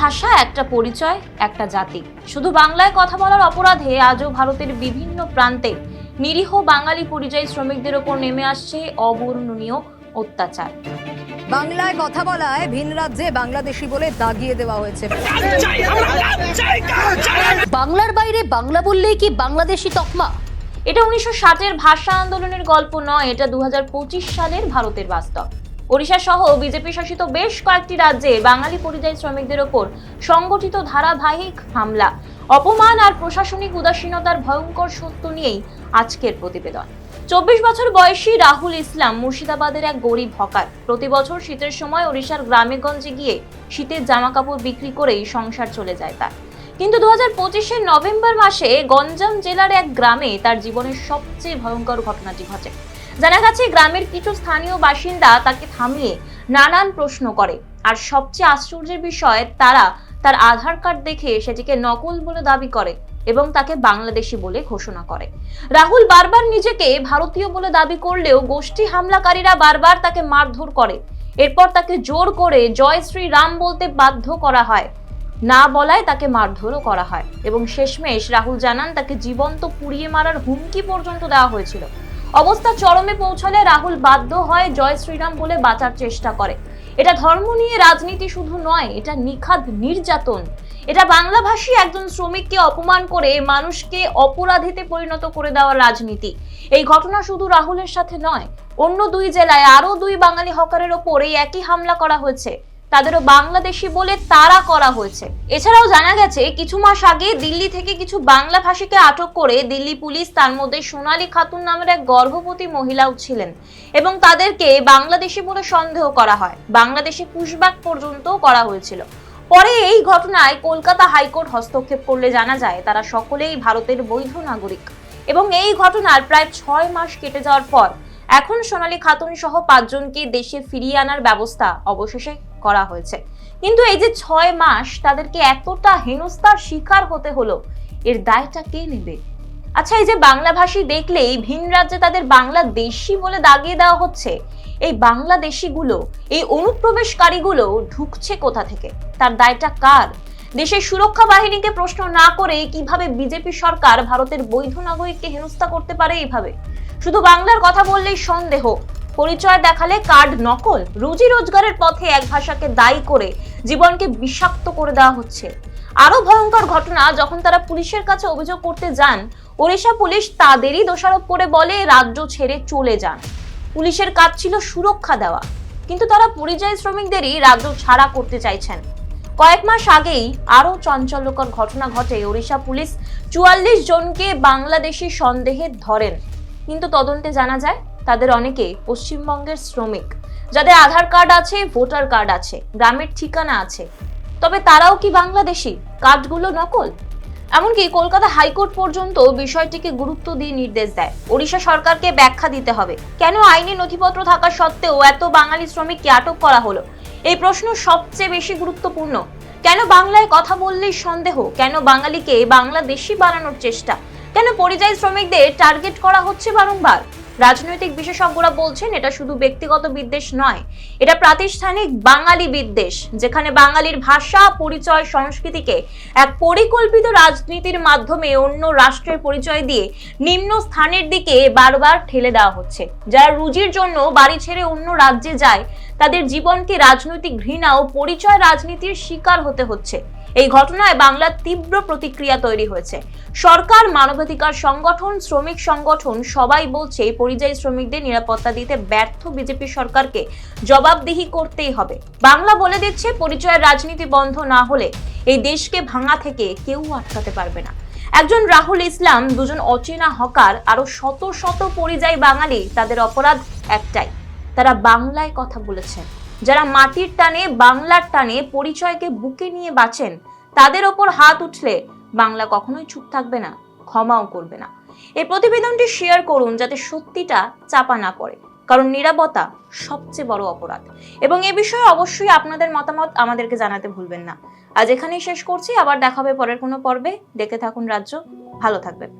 ভাষা একটা পরিচয় একটা জাতি। শুধু বাংলায় কথা বলার অপরাধে আজও ভারতের বিভিন্ন প্রান্তে নিরীহ বাঙালি পরিযায়ী শ্রমিকদের ওপর নেমে আসছে অবর্ণনীয় অত্যাচার। বাংলায় কথা বলায় ভিন রাজ্যে বাংলাদেশি বলে দাগিয়ে দেওয়া হয়েছে। বাংলার বাইরে বাংলা বললেই কি বাংলাদেশি তকমা? এটা উনিশশো ষাটের ভাষা আন্দোলনের গল্প নয় এটা দু হাজার পঁচিশ সালের ভারতের বাস্তব। ওড়িশা সহ বিজেপি শাসিত বেশ কয়েকটি রাজ্যে বাঙালি পরিযায়ী শ্রমিকদের ওপর সংগঠিত ধারাবাহিক হামলা। অপমান আর প্রশাসনিক উদাসীনতার ভয়ঙ্কর সত্য নিয়েই আজকের প্রতিবেদন। চব্বিশ বছর বয়সী রাহুল ইসলাম মুর্শিদাবাদের এক গরিব হকার। প্রতি বছর শীতের সময় ওড়িশার গ্রামে গঞ্জে গিয়ে শীতের জামা কাপড় বিক্রি করেই সংসার চলে যায় তার। কিন্তু দু হাজার পঁচিশের নভেম্বর মাসে গঞ্জাম জেলার এক গ্রামে তার জীবনের সবচেয়ে ভয়ঙ্কর ঘটনাটি ঘটে। জানা গেছে, গ্রামের কিছু স্থানীয় বাসিন্দা তাকে থামিয়ে নানান প্রশ্ন করে। আর সবচেয়ে আশ্চর্যের বিষয়, তারা তার আধার কার্ড দেখে সেটিকে নকল বলে দাবি করে এবং তাকে বাংলাদেশি বলে ঘোষণা করে। রাহুল বারবার নিজেকে ভারতীয় বলে দাবি করলেও গোষ্ঠী হামলাকারীরা বারবার তাকে মারধর করে। এরপর তাকে জোর করে জয় শ্রী রাম বলতে বাধ্য করা হয়। না বলায় তাকে মারধরও করা হয় এবং শেষমেশ রাহুল জানান, তাকে জীবন্ত পুড়িয়ে মারার হুমকি পর্যন্ত দেওয়া হয়েছিল। অবস্থা চরমে পৌঁছালে রাহুল বাধ্য হয় জয় শ্রীরাম বলে বাঁচার চেষ্টা করে। এটা ধর্ম নিয়ে রাজনীতি শুধু নয়, এটা নিখাদ নির্যাতন। এটা বাংলাভাষী একজন শ্রমিককে অপমান করে মানুষকে অপরাধীতে পরিণত করে দেওয়া রাজনীতি। এই ঘটনা শুধু রাহুলের সাথে নয়, অন্য দুই জেলায় আরও দুই বাঙালি হকারের ওপর এই একই হামলা করা হয়েছে। তাদেরও বাংলাদেশি বলে তারা করা হয়েছে। এছাড়াও জানা গেছে, কিছু মাস আগে দিল্লি থেকে কিছু বাংলা ভাষীকে আটক করে দিল্লি পুলিশ তার মধ্যে সোনালী খাতুন নামের এক গর্ভবতী মহিলাও ছিলেন এবং তাদেরকে বাংলাদেশি বলে সন্দেহ করা হয়। বাংলাদেশে পুশব্যাক পর্যন্ত করা হয়েছিল। পরে এই ঘটনায় কলকাতা হাইকোর্ট হস্তক্ষেপ করলে জানা যায়, তারা সকলেই ভারতের বৈধ নাগরিক এবং এই ঘটনার প্রায় ছয় মাস কেটে যাওয়ার পর এখন সোনালী খাতুন সহ পাঁচজনকে দেশে ফিরিয়ে আনার ব্যবস্থা অবশেষে করা হয়েছে। কিন্তু এই যে ছয় মাস তাদেরকে এতটা হেনস্থার শিকার হতে হলো, এর দায়টা কে নেবে? আচ্ছা এই যে বাংলাভাষী দেখলেই ভিন রাজ্যে তাদের বাংলাদেশি বলে দাগিয়ে দেওয়া হচ্ছে। এই বাংলাদেশিগুলো, এই অনুপ্রবেশকারীগুলো ঢুকছে কোথা থেকে? তার দায়টা কার? দেশের সুরক্ষা বাহিনীকে প্রশ্ন না করে কীভাবে বিজেপি সরকার ভারতের বৈধ নাগরিককে হেনস্থা করতে পারে এইভাবে? শুধু বাংলার কথা বললেই সন্দেহ। পরিচয় দেখালে কার্ড নকল। রুজি রোজগারের পথে এক ভাষাকে দায়ী করে জীবনকে বিষাক্ত করে দেওয়া হচ্ছে। আরও ভয়ঙ্কর ঘটনা, যখন তারা পুলিশের কাছে অভিযোগ করতে যান, ওড়িশা পুলিশ তাদেরই দোষারোপ করে বলে রাজ্য ছেড়ে চলে যান। পুলিশের কাজ ছিল সুরক্ষা দেওয়া, কিন্তু তারা পরিযায়ী শ্রমিকদেরই রাজ্য ছাড়া করতে চাইছেন। কয়েক মাস আগেই আরও চাঞ্চল্যকর ঘটনা ঘটে। ওড়িশা পুলিশ চুয়াল্লিশ জনকে বাংলাদেশি সন্দেহে ধরেন। কিন্তু তদন্তে জানা যায়, তাদের অনেকে পশ্চিমবঙ্গের শ্রমিক। যাদের আধার কার্ড আছে, ভোটার কার্ড আছে, গ্রামের ঠিকানা আছে। তবে তারাও কি বাংলাদেশি? কার্ডগুলো নকল? এমনকি কলকাতা হাইকোর্ট পর্যন্ত বিষয়টিকে গুরুত্ব দিয়ে নির্দেশ দেয়। ওড়িশা সরকারকে ব্যাখ্যা দিতে হবে। কেন আইনি নথিপত্র থাকা সত্ত্বেও এত বাঙালি শ্রমিককে আটক করা হলো? এই প্রশ্ন সবচেয়ে বেশি গুরুত্বপূর্ণ। কেন বাংলায় কথা বললেই সন্দেহ? কেন বাঙালিকে বাংলাদেশি বানানোর চেষ্টা? কেন পরিযায়ী শ্রমিকদের টার্গেট করা হচ্ছে বারংবার? রাজনৈতিক বিশেষজ্ঞরা বলছেন এটা শুধু ব্যক্তিগত বিদ্বেষ নয়, এটা প্রাতিষ্ঠানিক বাঙালি বিদ্বেষ, যেখানে বাঙালির ভাষা, পরিচয়, সংস্কৃতিকে এক পরিকল্পিত রাজনীতির মাধ্যমে অন্য রাষ্ট্রের পরিচয় দিয়ে নিম্ন স্থানের দিকে বারবার ঠেলে দেওয়া হচ্ছে। যারা রুজির জন্য বাড়ি ছেড়ে অন্য রাজ্যে যায়, তাদের জীবনকে রাজনৈতিক ঘৃণা ও পরিচয় রাজনীতির শিকার হতে হচ্ছে। এই ঘটনায় বাংলার তীব্র প্রতিক্রিয়া তৈরি হয়েছে। সরকার, মানবাধিকার সংগঠন, শ্রমিক সংগঠন সবাই বলছে এই পরিযায়ী শ্রমিকদের নিরাপত্তা দিতে ব্যর্থ বিজেপি সরকারকে জবাবদিহি করতেই হবে। বাংলা বলে দিচ্ছে, পরিচয়ের রাজনীতি বন্ধ না হলে এই দেশকে ভাঙা থেকে কেউ আটকাতে পারবে না। একজন রাহুল ইসলাম, দুজন অচেনা হকার, আরও শত শত পরিযায়ী বাঙালি, তাদের অপরাধ একটাই। তারা বাংলায় কথা বলেছেন। যারা মাটির টানে, বাংলার টানে পরিচয়কে বুকে নিয়ে বাঁচেন, তাদের ওপর হাত উঠলে বাংলা কখনোই চুপ থাকবে না, ক্ষমাও করবে না। এই প্রতিবেদনটি শেয়ার করুন যাতে সত্যিটা চাপা না পড়ে, কারণ নিরাপত্তা সবচেয়ে বড় অপরাধ। এবং এ বিষয়ে অবশ্যই আপনাদের মতামত আমাদেরকে জানাতে ভুলবেন না। আজ এখানেই শেষ করছি, আবার দেখা হবে পরের কোনো পর্বে। দেখে থাকুন রাজ্য, ভালো থাকবেন।